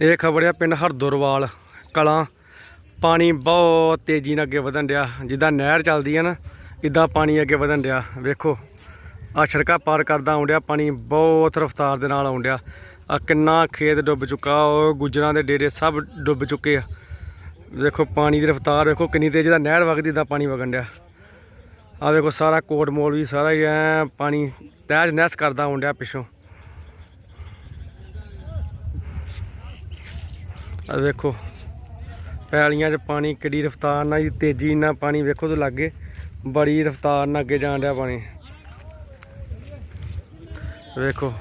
ਇਹ ਖਬਰ ਆ ਪਿੰਡ ਹਰਦੁਰਵਾਲ, ਕਲਾਂ। ਪਾਣੀ ਬਹੁਤ ਤੇਜ਼ੀ ਨਾਲ ਅੱਗੇ ਵਧਣ ਡਿਆ। ਜਿੱਦਾਂ ਨਹਿਰ ਚੱਲਦੀ ਆ ਨਾ, ਇਦਾਂ ਪਾਣੀ ਅੱਗੇ ਵਧਣ ਡਿਆ। ਵੇਖੋ ਆ ਸੜਕਾਂ ਪਾਰ ਕਰਦਾ ਆਉਂਦਿਆ ਪਾਣੀ ਬਹੁਤ ਰਫ਼ਤਾਰ ਦੇ ਨਾਲ ਆਉਂਦਿਆ ਆ ਕਿੰਨਾ ਖੇਤ ਡੁੱਬ ਚੁੱਕਾ, ਉਹ ਗੁੱਜਰਾਂ ਦੇ ਡੇਰੇ ਸਭ ਡੁੱਬ ਚੁੱਕੇ ਆ। ਦੇਖੋ ਪਾਣੀ ਦੀ ਰਫ਼ਤਾਰ, ਵੇਖੋ ਕਿੰਨੀ ਤੇਜ਼ ਦਾ ਨਹਿਰ ਵਗਦੀ ਦਾ ਪਾਣੀ ਵਗਣ ਡਿਆ। ਆ ਵੇਖੋ, ਸਾਰਾ ਕੋਟ ਮੋਲ ਵੀ ਸਾਰਾ ਹੀ ਐ ਪਾਣੀ ਤਹਿਜ ਨਹਿਸ ਕਰਦਾ ਆਉਂਦਿਆ ਪਿੱਛੋਂ। ਆ ਵੇਖੋ। ਪੈਲੀਆਂ 'ਚ ਪਾਣੀ, ਕਿੱਡੀ ਰਫ਼ਤਾਰ ਨਾਲ ਜੀ, ਤੇਜ਼ੀ ਨਾਲ ਪਾਣੀ ਵੇਖੋ ਤੇ ਲੱਗੇ। ਬੜੀ ਰਫ਼ਤਾਰ ਨਾਲ ਅੱਗੇ ਜਾਣ ਡਿਆ ਪਾਣੀ। ਵੇਖੋ।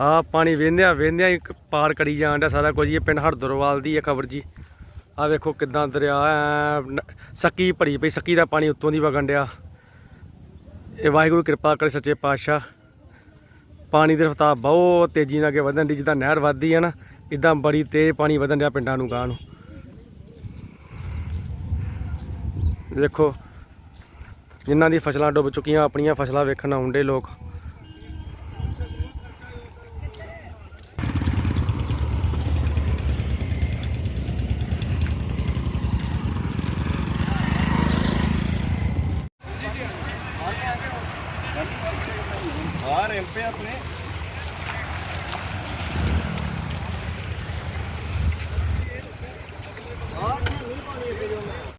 ਆ ਪਾਣੀ ਵੇਂਦਿਆ ਵੇਂਦਿਆ ਹੀ ਪਾਰ ਕਰੀ ਜਾਣ ਡਿਆ ਸਾਰਾ ਕੁਝ। ਇਹ ਪਿੰਡ ਹਰਦਰਵਾਲ ਦੀ ਹੈ ਖਬਰ ਜੀ। ਆ ਵੇਖੋ ਕਿਦਾਂ ਦਰਿਆ, ਐ ਸੱਕੀ ਭਰੀ ਪਈ, ਸੱਕੀ ਦਾ ਪਾਣੀ ਉੱਤੋਂ ਦੀ ਵਗਣ ਡਿਆ। ਇਹ ਵਾਹਿਗੁਰੂ ਕਿਰਪਾ ਕਰੇ ਸੱਚੇ ਪਾਤਸ਼ਾਹ। ਪਾਣੀ ਦੀ ਰਫ਼ਤਾਰ ਬਹੁਤ ਤੇਜ਼ੀ ਨਾਲ ਅੱਗੇ ਵਧਣ ਦੀ ਜਿੱਦਾਂ ਨਹਿਰ ਵੱਧਦੀ ਹੈ ਨਾ। ਇਦਾਂ ਬੜੀ ਤੇਜ਼ ਪਾਣੀ ਵਧਣ ਡਿਆ ਪਿੰਡਾਂ ਨੂੰ ਗਾਂ ਨੂੰ। ਦੇਖੋ, ਜਿਨ੍ਹਾਂ ਦੀ ਫਸਲਾਂ ਡੁੱਬ ਚੁੱਕੀਆਂ, ਆਪਣੀਆਂ ਫਸਲਾਂ ਵੇਖਣ ਆਉਂਦੇ ਲੋਕ। ਆ ਰਹੇ ਆਪਣੇ।